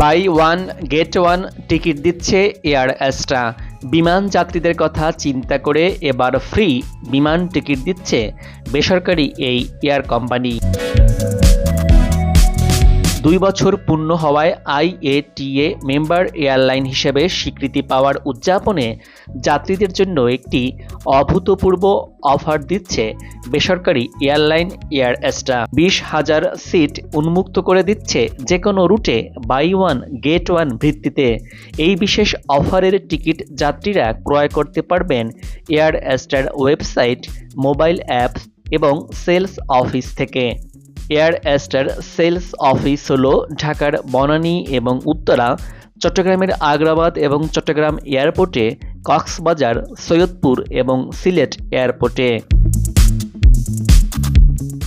Buy one, get one ticket দিচ্ছে air Astra বিমান যাত্রীদের কথা চিন্তা করে এবার ফ্রি বিমান টিকিট দিচ্ছে বেসরকারি এই এয়ার কোম্পানি। দুই বছর পূর্ণ হওয়ায় আইএটিএ মেম্বার এয়ারলাইন হিসেবে স্বীকৃতি পাওয়ার উদযাপনে যাত্রীদের জন্য একটি অভূতপূর্ব অফার দিচ্ছে বেসরকারি এয়ারলাইন এয়ার অ্যাস্ট্রা বিশ হাজার সিট উন্মুক্ত করে দিচ্ছে যে কোনো রুটে বাই ওয়ান, গেট ওয়ান ভিত্তিতে। এই বিশেষ অফারের টিকিট যাত্রীরা ক্রয় করতে পারবেন এয়ার অ্যাস্ট্রার ওয়েবসাইট, মোবাইল অ্যাপস এবং সেলস অফিস থেকে। এয়ার অ্যাস্টার সেলস অফিস হল ঢাকার বনানী এবং উত্তরা, চট্টগ্রামের আগ্রাবাদ এবং চট্টগ্রাম এয়ারপোর্টে, কক্সবাজার, সৈয়দপুর এবং সিলেট এয়ারপোর্টে।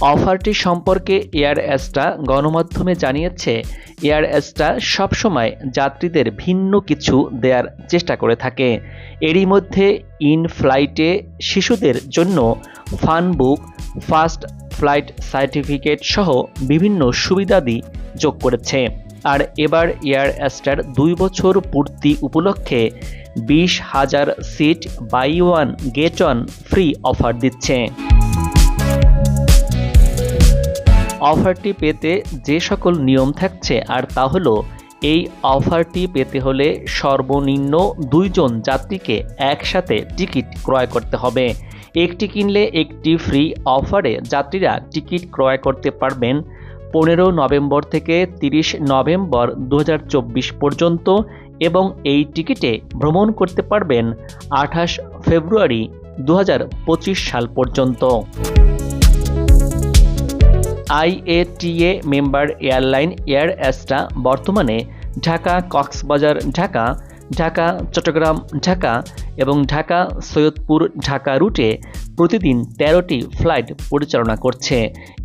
অফারটি সম্পর্কে এয়ার অ্যাস্ট্রা গণমাধ্যমে জানিয়েছে, এয়ার অ্যাস্ট্রা সবসময় যাত্রীদের ভিন্ন কিছু দেওয়ার চেষ্টা করে থাকে। এরই মধ্যে ইন ফ্লাইটে শিশুদের জন্য fun book first flight certificate সহ বিভিন্ন সুবিধাদি যোগ করেছে। আর এবার এয়ার অ্যাস্টার দুই বছর পূর্তি উপলক্ষে বিশ হাজার seat buy one get one free offer দিচ্ছে। অফারটি পেতে যে সকল নিয়ম থাকছে, আর তা হলো এই অফারটি পেতে হলে সর্বনিম্ন দুইজন যাত্রীকে একসাথে টিকিট ক্রয় করতে হবে। একটি কিনলে একটি ফ্রি অফারে যাত্রীরা টিকিট ক্রয় করতে পারবেন। পনেরো নভেম্বর থেকে তিরিশ নভেম্বর দু হাজার চব্বিশ পর্যন্ত এবং এই টিকিটে ভ্রমণ করতে পারবেন আঠাশ ফেব্রুয়ারি দু হাজার পঁচিশ সাল পর্যন্ত। IATA member airline Air Astra বর্তমানে ঢাকা কক্সবাজার ঢাকা ঢাকা, চট্টগ্রাম, ঢাকা এবং ঢাকা, সৈয়দপুর, ঢাকা রুটে প্রতিদিন তেরোটি ফ্লাইট পরিচালনা করছে।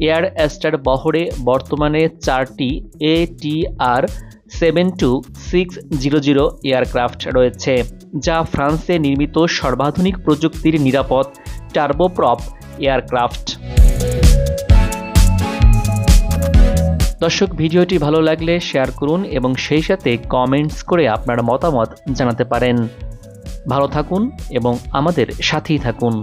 এয়ার অ্যাস্টার বহরে বর্তমানে চারটি ATR seven two six zero zero aircraft রয়েছে, যা ফ্রান্সে নির্মিত সর্বাধুনিক প্রযুক্তির নিরাপদ টার্বোপ্রপ এয়ারক্রাফট। দর্শক, ভিডিওটি ভালো লাগলে শেয়ার করুন এবং সেই সাথে কমেন্টস করে আপনার মতামত জানাতে পারেন। ভালো থাকুন এবং আমাদের সাথেই থাকুন।